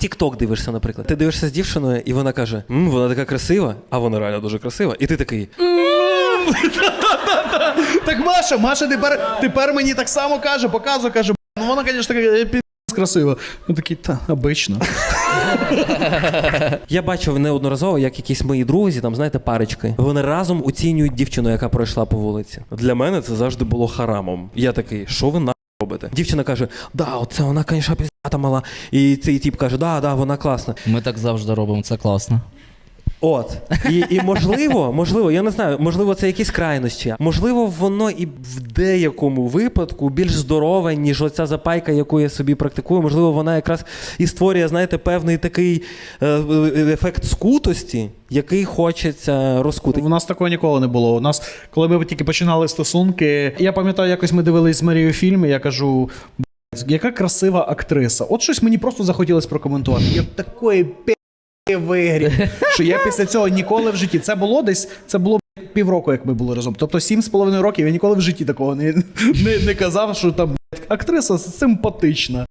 Тік-ток дивишся, наприклад. Ти дивишся з дівчиною, і вона каже: М, вона така красива, а вона реально дуже красива. І ти такий. Так Маша, Маша тепер, тепер мені так само каже, показує, каже, ну вона, звісно, така е, красива. Ну такий, та, обично. Я бачив неодноразово, як якісь мої друзі, там, знаєте, парочки, вони разом оцінюють дівчину, яка пройшла по вулиці. Для мене це завжди було харамом. Я такий, що ви на робите? Дівчина каже: Да, оце вона, звісно, піздата мала. І цей тіп каже, да, да, вона класна. Ми так завжди робимо, це класно. От. І, і можливо, можливо, я не знаю, можливо, це якісь крайнощі. Можливо, воно і в деякому випадку більш здорове, ніж оця запайка, яку я собі практикую. Можливо, вона якраз і створює, знаєте, певний такий е, е, ефект скутості, який хочеться розкути. У нас такого ніколи не було. У нас, коли ми тільки починали стосунки, я пам'ятаю, якось ми дивились з Марією фільм, і я кажу. «Блядь, Яка красива актриса. От щось мені просто захотілося прокоментувати. Я такої пі в ігрі, що я після цього ніколи в житті. Це було десь, це було півроку, як ми були разом. Тобто сім з половиною років я ніколи в житті такого не, не, не казав, що там актриса симпатична.